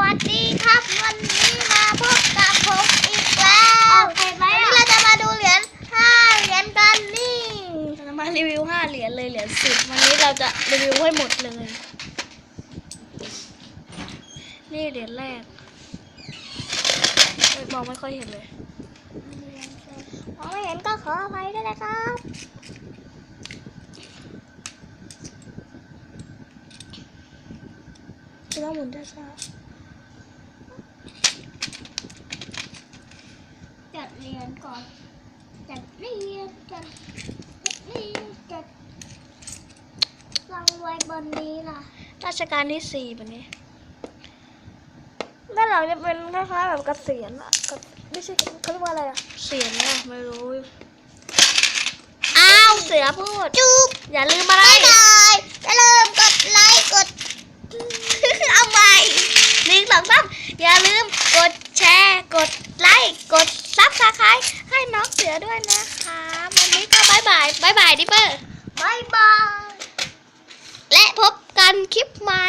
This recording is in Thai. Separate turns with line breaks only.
วัสดีครับ วันนี้มาพบกับผมอีกแล้ว
โอเคไหม
วันนี้
อะ
เราจะมาดูเหรียญห้าเหรียญกันนี่
เราจะมารีวิวห้าเหรียญเลยเหรียญสิบวันนี้เราจะรีวิวให้หมดเลย นี่เหรียญแรกเอ้ยมองไม่ค่อยเห็นเลย
มองไม่เห็นก็ขออภัยด้วยนะครับ
จะต้องหมุนช้า
จัด เหรียญก่อน จัดเหรียญจัดจัดเหรียญจัดวางไว้บนนี้ล่ะ
ๆราชการที่สี่แบบนี้
ด้านหลังจะเป็นคล้ายๆแบบกระเสียนอะกับไม่ใช่เขาเรียกว่าอะไรอะ
เสียงอะไม่รู้ อ้าวเสือพูด
จุ๊บ
อย่าลืมอะไร
บ๊ายบายอย่าลืมกดไลค์กด
เอาใหม่หนึ่งสองสามอย่าลืมกดแชร์กดไลค์ กดซับสไครต์ให้น้องเสือด้วยนะคะวันนี้ก็บายบายบายบายดิเปอร์
บายบาย
และพบกันคลิปใหม่